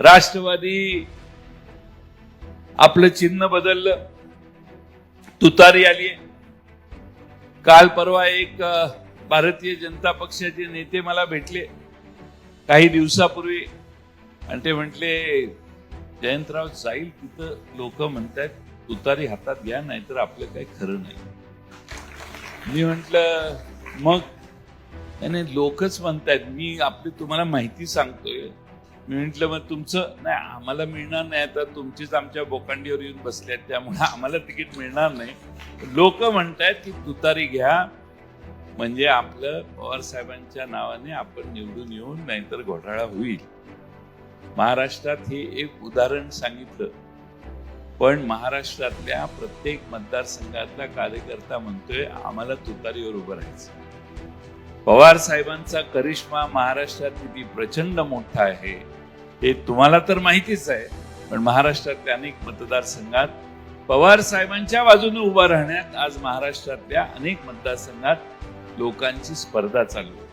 राष्ट्रवादी आपलं चिन्ह बदललं. तुतारी आली काल परवा एक भारतीय जनता पक्षाचे नेते मला भेटले. काही दिवसापूर्वी. आणि ते म्हटले जयंतराव जाईल तिथं लोक म्हणतात तुतारी हातात घ्या नाहीतर आपलं काही खरं नाही. मी म्हंटल मग? त्याने लोकच म्हणतायत. मी आपली तुम्हाला माहिती सांगतोय. मी म्हटलं मग तुमचं नाही आम्हाला मिळणार नाही आता तुमचीच आमच्या बोकांडीवर येऊन बसले आहेत त्यामुळे आम्हाला तिकीट मिळणार नाही. लोक म्हणतायत की तुतारी घ्या म्हणजे आपलं पवार साहेबांच्या नावाने आपण निवडून येऊन नाहीतर घोटाळा होईल. महाराष्ट्रात हे एक उदाहरण सांगितलं. पण महाराष्ट्रातल्या प्रत्येक मतदारसंघातला कार्यकर्ता म्हणतोय आम्हाला तुतारीवर उभं राहायचं. पवार साहेबांचा करिश्मा महाराष्ट्रात किती प्रचंड मोठा आहे. हे तुम्हाला तर माहितीच आहे पण महाराष्ट्रातल्या अनेक मतदारसंघात पवार साहेबांच्या बाजूने उभा राहण्यात आज महाराष्ट्रातल्या अनेक मतदारसंघात लोकांची स्पर्धा चालू आहे.